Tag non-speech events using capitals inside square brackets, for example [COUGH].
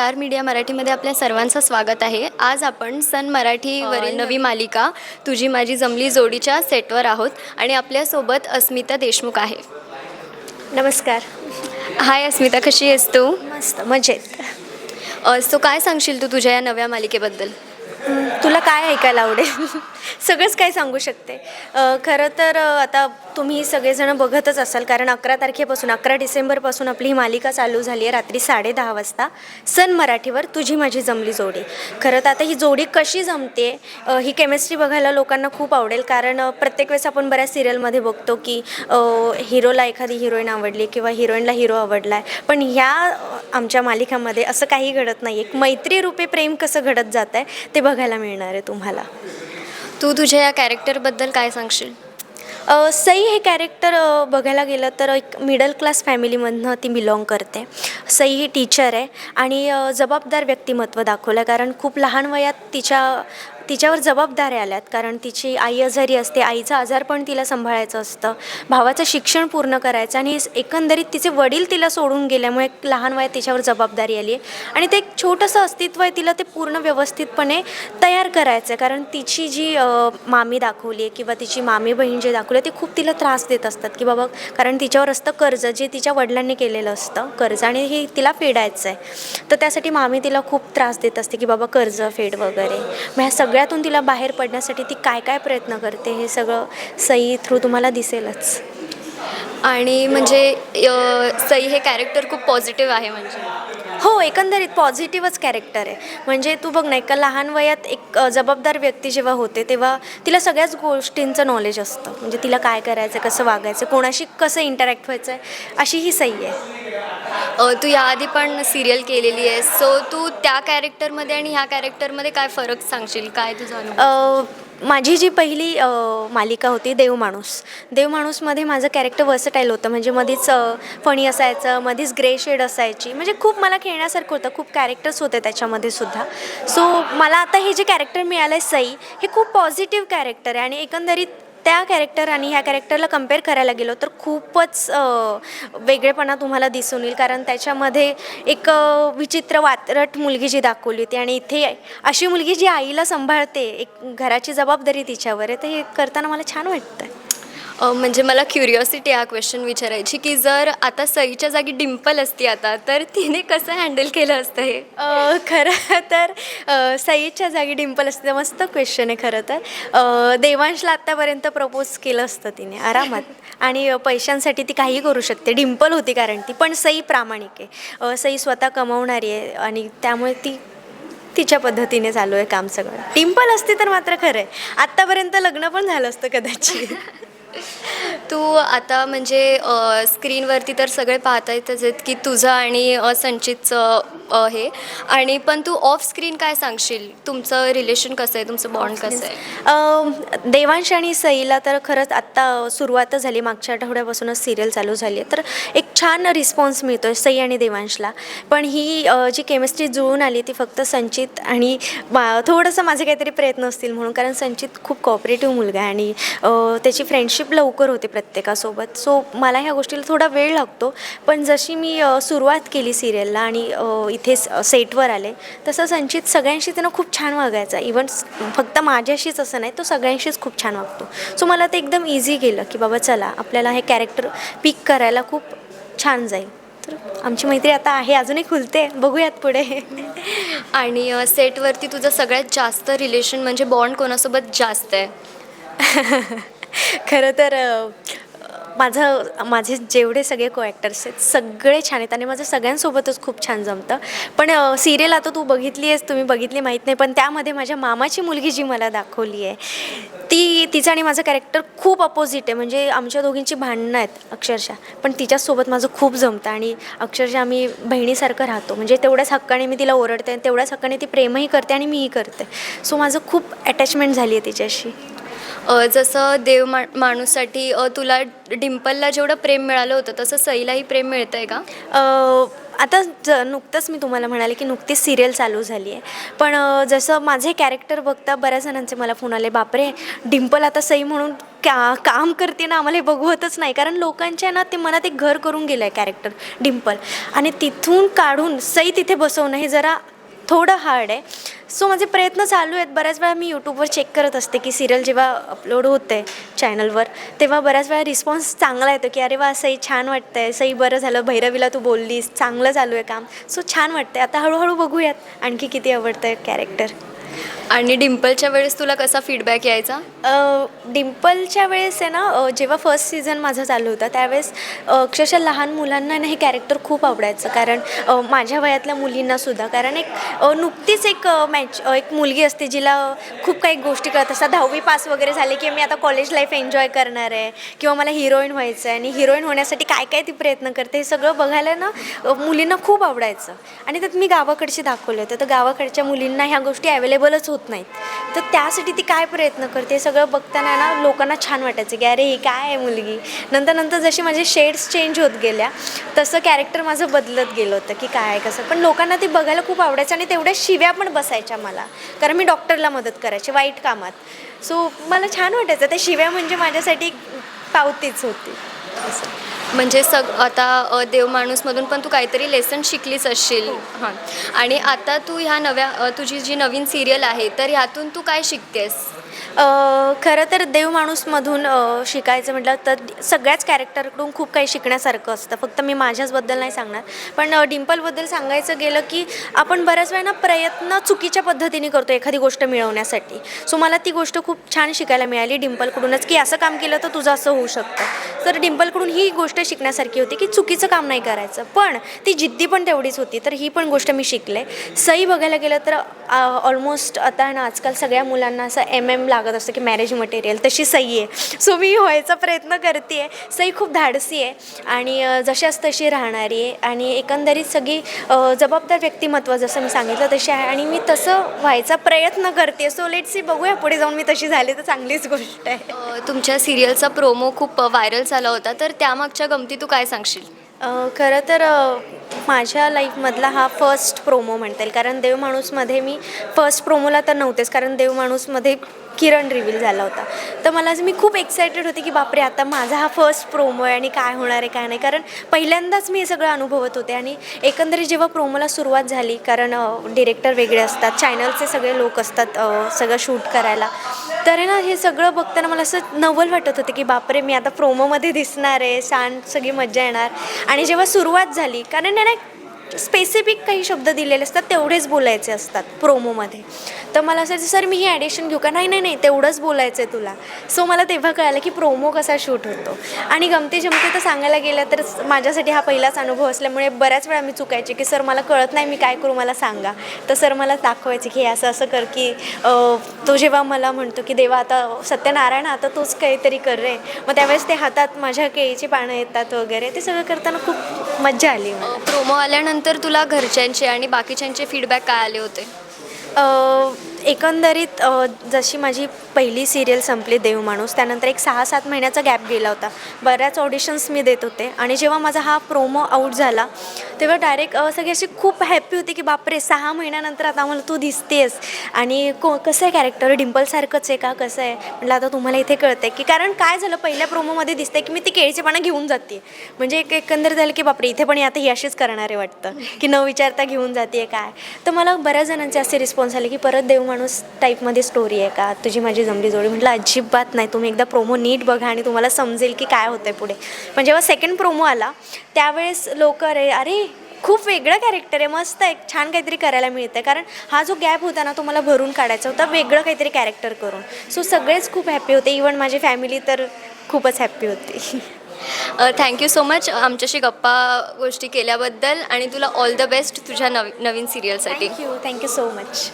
Star media मराठीमध्ये आपल्या सर्वांचं स्वागत आहे. आज आपण सन मराठीवरील नवी मालिका तुझी माझी जमली जोडीच्या सेटवर आहोत आणि आपल्यासोबत अस्मिता देशमुख आहे. नमस्कार. हाय अस्मिता कशी आहेस तू? मस्त मजेत. अ, सो काय सांगशील तू तुझ्या या नव्या मालिकेबद्दल? हं, तुला काय ऐकायला आवडेल? सगळंच काय सांगू शकते. खरं तर आता तुम्ही सगळेजण बघतच असाल कारण अकरा तारखेपासून अकरा डिसेंबरपासून आपली ही मालिका चालू झाली आहे रात्री साडेदहा वाजता. सन मराठीवर तुझी माझी जमली जोडी. खरं तर आता ही जोडी कशी जमते ही केमिस्ट्री बघायला लोकांना खूप आवडेल कारण प्रत्येक वेळेस आपण बऱ्याच सिरियलमध्ये बघतो की हिरोला एखादी हिरोईन आवडली किंवा हिरोईनला हिरो आवडला आहे पण ह्या आमच्या मालिकामध्ये असं काही घडत नाही एक मैत्रीरूपी प्रेम कसं घडत जात आहे ते बघायला मिळणार आहे तुम्हाला? तू तुझ्या या कॅरेक्टरबद्दल काय सांगशील? सई हे कॅरेक्टर बघायला गेलं तर एक मिडल क्लास फॅमिलीमधनं ती बिलॉंग करते. सई ही टीचर आहे आणि जबाबदार व्यक्तिमत्व दाखवलं कारण खूप लहान वयात तिच्या तिच्यावर जबाबदाऱ्या आल्यात कारण तिची आई आजारी असते आईचा आजार पण तिला सांभाळायचं असतं भावाचं शिक्षण पूर्ण करायचं आणि एकंदरीत तिचे वडील तिला सोडून गेल्यामुळे एक लहान वयात तिच्यावर जबाबदारी आली आहे. आणि ते एक छोटंसं अस्तित्व आहे तिला ते पूर्ण व्यवस्थितपणे तयार करायचं आहे कारण तिची जी मामी दाखवली आहे किंवा तिची मामी बहीण जे दाखवली आहे ते खूप तिला त्रास देत असतात की बाबा कारण तिच्यावर असतं कर्ज जे तिच्या वडिलांनी केलेलं असतं कर्ज आणि हे तिला फेडायचं आहे तर त्यासाठी मामी तिला खूप त्रास देत असते की बाबा कर्ज फेड वगैरे. मग ह्या सगळ्या सगळ्यातून तिला बाहेर पडण्यासाठी ती काय काय प्रयत्न करते हे सगळं सई थ्रू तुम्हाला दिसेलच. आणि म्हणजे सई हे कॅरेक्टर खूप पॉझिटिव्ह आहे म्हणजे. हो एकंदरीत पॉझिटिव्हच कॅरेक्टर आहे. म्हणजे तू बघ ना एका लहान वयात एक जबाबदार व्यक्ती जेव्हा होते तेव्हा तिला सगळ्याच गोष्टींचं नॉलेज असतं. म्हणजे तिला काय करायचं कसं वागायचं कोणाशी कसं इंटरॅक्ट व्हायचं आहे अशी ही सई आहे. तू याआधी पण सिरियल केलेली आहे सो तू त्या कॅरेक्टरमध्ये आणि ह्या कॅरेक्टरमध्ये काय फरक सांगशील? काय तुझा माझी जी पहिली मालिका होती देव माणूस. देवमाणूसमध्ये माझं कॅरेक्टर वर्सटाईल होतं. म्हणजे मध्येच फणी असायचं मध्येच ग्रे शेड असायची. म्हणजे खूप मला खेळण्यासारखं होतं. खूप कॅरेक्टर्स होते त्याच्यामध्ये सुद्धा. सो मला आता हे जे कॅरेक्टर मिळालं आहे सई हे खूप पॉझिटिव्ह कॅरेक्टर आहे. आणि एकंदरीत त्या कॅरेक्टर आणि ह्या कॅरेक्टरला कंपेअर करायला गेलो तर खूपच वेगळेपणा तुम्हाला दिसून येईल. कारण त्याच्यामध्ये एक विचित्र वात्रट मुलगी जी दाखवली होती आणि इथे अशी मुलगी जी आईला सांभाळते एक घराची जबाबदारी तिच्यावर आहे तर हे करताना मला छान वाटतं आहे म्हणजे मला क्युरिओसिटी हा क्वेश्चन विचारायची की जर आता सईच्या जागी डिम्पल असती आता तर तिने कसं हँडल केलं असतं हे? खरं तर अ, सईदच्या जागी डिम्पल असते तर मस्त क्वेश्चन आहे खरं तर. देवांशला आत्तापर्यंत प्रपोज केलं असतं तिने आरामात. [LAUGHS] आणि पैशांसाठी ती काही करू शकते. डिम्पल होती कारण ती पण सई प्रामाणिक आहे. सई स्वतः कमवणारी आहे आणि त्यामुळे ती तिच्या पद्धतीने चालू आहे काम सगळं. डिम्पल असती तर मात्र खरं आहे. आत्तापर्यंत लग्न पण झालं असतं कदाचित. [LAUGHS] तू आता म्हणजे स्क्रीनवरती तर सगळे पाहता येतच आहेत की तुझं आणि संचितचं हे. आणि पण तू ऑफ स्क्रीन काय सांगशील? तुमचं रिलेशन कसं आहे? तुमचं बॉन्ड कसं आहे? देवांश आणि सईला तर खरंच आत्ता सुरुवातच झाली. मागच्या आठवड्यापासूनच सिरियल चालू झाली आहे. तर एक छान रिस्पॉन्स मिळतो आहे सई आणि देवांशला. पण ही जी केमिस्ट्री जुळून आली ती फक्त संचित आणि मा थोडंसं माझे काहीतरी प्रयत्न असतील म्हणून. कारण संचित खूप कॉपरेटिव्ह मुलगा आहे आणि त्याची फ्रेंडशिप लवकर होते प्रत्येकासोबत. सो मला ह्या गोष्टीला थोडा वेळ लागतो. पण जशी मी सुरुवात केली सिरियलला आणि इथे सेटवर आले तसं संचित सगळ्यांशी त्यानं खूप छान वागायचा. इवन फक्त माझ्याशीच असं नाही तो सगळ्यांशीच खूप छान वागतो. सो मला ते एकदम इझी गेलं की बाबा चला आपल्याला हे कॅरेक्टर पिक करायला खूप छान जाईल. तर आमची मैत्री आता आहे अजूनही खुलते. बघूयात पुढे. [LAUGHS] आणि सेटवरती तुझं सगळ्यात जास्त रिलेशन म्हणजे बॉन्ड कोणासोबत जास्त आहे? [LAUGHS] खरं तर माझं माझे जेवढे सगळे को ॲक्टर्स आहेत सगळे छान आहेत आणि माझं सगळ्यांसोबतच खूप छान जमतं. पण सिरियल आता तू बघितली आहेस तुम्ही बघितली माहीत नाही पण त्यामध्ये माझ्या मामाची मुलगी जी मला दाखवली आहे ती तिचं आणि माझं कॅरेक्टर खूप अपोजिट आहे. म्हणजे आमच्या दोघींची भांडणं आहेत अक्षरशः पण तिच्यासोबत माझं खूप जमतं आणि अक्षरशः आम्ही बहिणीसारखं राहतो. म्हणजे तेवढ्याच हक्काने मी तिला ओरडते आणि तेवढ्याच हक्काने ती प्रेमही करते आणि मीही करते. सो माझं खूप अटॅचमेंट झाली आहे तिच्याशी. जसं देव मा माणूससाठी तुला डिम्पलला जेवढं प्रेम मिळालं होतं तसं सईलाही प्रेम मिळतं आहे का आता ज नुकतंच मी तुम्हाला म्हणाले की नुकतीच सिरियल चालू झाली आहे पण जसं माझे कॅरेक्टर बघता बऱ्याच जणांचे मला फोन आले बापरे डिम्पल आता सई म्हणून का काम करते ना आम्हाला हे बघवतच नाही. कारण लोकांच्या ना ते मनात एक घर करून गेलं आहे कॅरेक्टर डिम्पल. आणि तिथून काढून सई तिथे बसवणं हे जरा थोडं हार्ड आहे. सो माझे प्रयत्न चालू आहेत. बऱ्याच वेळा मी यूट्यूबवर चेक करत असते की सिरियल जेव्हा अपलोड होते चॅनलवर तेव्हा बऱ्याच वेळा रिस्पॉन्स चांगला येतो की अरे वा सई छान वाटतं आहे सई बरं झालं. भैरवीला तू बोललीस. चांगलं चालू आहे काम. सो छान वाटतं आहे आता हळूहळू बघूयात आणखी किती आवडतं आहे कॅरेक्टर आणि डिम्पलच्या वेळेस तुला कसा फीडबॅक यायचा? डिम्पलच्या वेळेस आहे ना जेव्हा फर्स्ट सीझन माझा चालू होता त्यावेळेस अक्षरशः लहान मुलांना ना हे कॅरेक्टर खूप आवडायचं. कारण माझ्या वयातल्या मुलींनासुद्धा कारण एक नुकतीच एक मॅच एक मुलगी असते जिला खूप काही गोष्टी कळत असतात. दहावी पास वगैरे झाले की मी आता कॉलेज लाईफ एन्जॉय करणार आहे. किंवा मला हिरोईन व्हायचं आहे. आणि हिरोईन होण्यासाठी काय काय ती प्रयत्न करते हे सगळं बघायला ना मुलींना खूप आवडायचं. आणि त्यात मी गावाकडची दाखवले होते. तर गावाकडच्या मुलींना ह्या गोष्टी अवेलेबलच होत नाहीत. तर त्यासाठी ती काय प्रयत्न करते? सगळं बघताना ना लोकांना छान वाटायचं की अरे ही काय आहे मुलगी? नंतर नंतर जशी माझे शेड्स चेंज होत गेल्या तसं कॅरेक्टर माझं बदलत गेलं होतं की काय आहे कसं? पण लोकांना ते बघायला खूप आवडायचं आणि तेवढ्या शिव्या पण बसायच्या मला. कारण मी डॉक्टरला मदत करायचे वाईट कामात. सो मला छान वाटायचं. त्या शिव्या म्हणजे माझ्यासाठी पावतीच होती. असं. म्हणजे सग आता अ, देव माणूसमधून पण तू काहीतरी लेसन शिकलीच असशील. हां आणि आता तू ह्या नव्या तुझी जी नवीन सिरियल आहे तर ह्यातून तू काय शिकतेस? खरं तर देव माणूसमधून शिकायचं म्हटलं तर सगळ्याच कॅरेक्टरकडून खूप काही शिकण्यासारखं असतं. फक्त मी माझ्याचबद्दल नाही सांगणार. पण डिम्पलबद्दल सांगायचं गेलं की आपण बऱ्याच वेळा ना प्रयत्न चुकीच्या पद्धतीने करतो एखादी गोष्ट मिळवण्यासाठी. सो मला ती गोष्ट खूप छान शिकायला मिळाली डिम्पलकडूनच की असं काम केलं तर तुझं असं होऊ शकतं. तर डिम्पलकडून ही गोष्ट शिकण्यासारखी होती की चुकीचं काम नाही करायचं. पण ती जिद्दी पण तेवढीच होती तर ही पण गोष्ट मी शिकले. सई बघायला गेलं तर ऑलमोस्ट आता ना आजकाल सगळ्या मुलांना असं एम एम लागत असतं की मॅरेज मटेरियल तशी सई आहे. सो मी व्हायचा प्रयत्न करते आहे सई खूप धाडसी आहे. आणि जशाच तशी राहणारी आहे. आणि एकंदरीत सगळी जबाबदार व्यक्तिमत्व जसं मी सांगितलं तशी आहे. आणि मी तसं व्हायचा प्रयत्न करते सो लेट सी बघूया. पुढे जाऊन मी तशी झाली तर चांगलीच गोष्ट आहे. तुमच्या सिरियलचा प्रोमो खूप व्हायरल झाला होता. तर त्यामागच्या गमती तू काय सांगशील? खरं तर माझ्या लाईफमधला हा फर्स्ट प्रोमो म्हणता येईल. कारण देव माणूसमध्ये मी फर्स्ट प्रोमोला तर नव्हतेच. कारण देव माणूसमध्ये किरण रिव्हील झाला होता. तर मला मी खूप एक्सायटेड होते की बापरे आता माझा हा फर्स्ट प्रोमो आहे आणि काय होणार आहे काय नाही. कारण पहिल्यांदाच मी हे सगळं अनुभवत होते आणि एकंदरीत जेव्हा प्रोमोला सुरुवात झाली कारण डिरेक्टर वेगळे असतात चॅनलचे सगळे लोक असतात सगळं शूट करायला. तर आहे ना हे सगळं बघताना मला असं नवल वाटत होतं की बापरे मी आता प्रोमोमध्ये दिसणार आहे छान सगळी मजा येणार. आणि जेव्हा सुरुवात झाली कारण नाही ना स्पेसिफिक काही शब्द दिलेले असतात तेवढेच बोलायचे असतात प्रोमोमध्ये तर मला असं सर मी ही ॲडिशन घेऊ का? नाही नाही नाही तेवढंच बोलायचं आहे तुला. सो मला तेव्हा कळालं की प्रोमो कसा शूट होतो. आणि गमते जमते तर सांगायला गेलं तर माझ्यासाठी हा पहिलाच अनुभव असल्यामुळे बऱ्याच वेळा मी चुकायचे की सर मला कळत नाही मी काय करू मला सांगा. तर सर मला दाखवायचे की हे असं असं कर की तो जेव्हा मला म्हणतो की देवा आता सत्यनारायण आता तूच काहीतरी कर रे. मग त्यावेळेस ते हातात माझ्या केळीची पानं येतात वगैरे ते सगळं करताना खूप मज्जा आली प्रोमो आल्यानंतर तुला घरच्यांचे आणि बाकीच्यांचे फीडबॅक काय आले होते? एकंदरीत जशी माझी पहिली सिरियल संपली देव माणूस त्यानंतर एक सहा सात महिन्याचा गॅप गेला होता. बऱ्याच ऑडिशन्स मी देत होते. आणि जेव्हा माझा हा प्रोमो आऊट झाला तेव्हा डायरेक्ट सगळी अशी खूप हॅप्पी होती की बापरे सहा महिन्यानंतर आता मला तू दिसतेस आणि को कसं आहे कॅरेक्टर डिम्पलसारखंच आहे का? कसं आहे? म्हटलं आता तुम्हाला इथे कळतं आहे की कारण काय झालं? पहिल्या प्रोमोमध्ये दिसतंय की मी ती केळीची पानं घेऊन जाते. म्हणजे एक एकंदर झालं की बापरे इथे पण आता ही अशीच करणारे वाटतं. की न विचारता घेऊन जाते काय? तर मला बऱ्याच जणांचे असे रिस्पॉन्स आले की परत देव माणूस टाईपमध्ये स्टोरी आहे का? तुझी माझी जमली जोडी. म्हटलं अजिबात नाही. तुम्ही एकदा प्रोमो नीट बघा आणि तुम्हाला समजेल की काय होतं आहे पुढे. पण जेव्हा सेकंड प्रोमो आला त्यावेळेस लोक अरे अरे खूप वेगळं कॅरेक्टर आहे. मस्त आहे. छान काहीतरी करायला मिळतं कारण हा जो गॅप होता ना तो मला भरून काढायचा होता. वेगळं काहीतरी कॅरेक्टर करून. सो सगळेच खूप हॅप्पी होते. इवन माझी फॅमिली तर खूपच हॅप्पी होती. थँक्यू सो मच आमच्याशी गप्पा गोष्टी केल्याबद्दल आणि तुला ऑल द बेस्ट तुझ्या नवी नवीन सिरियलसाठी thank you thank you so much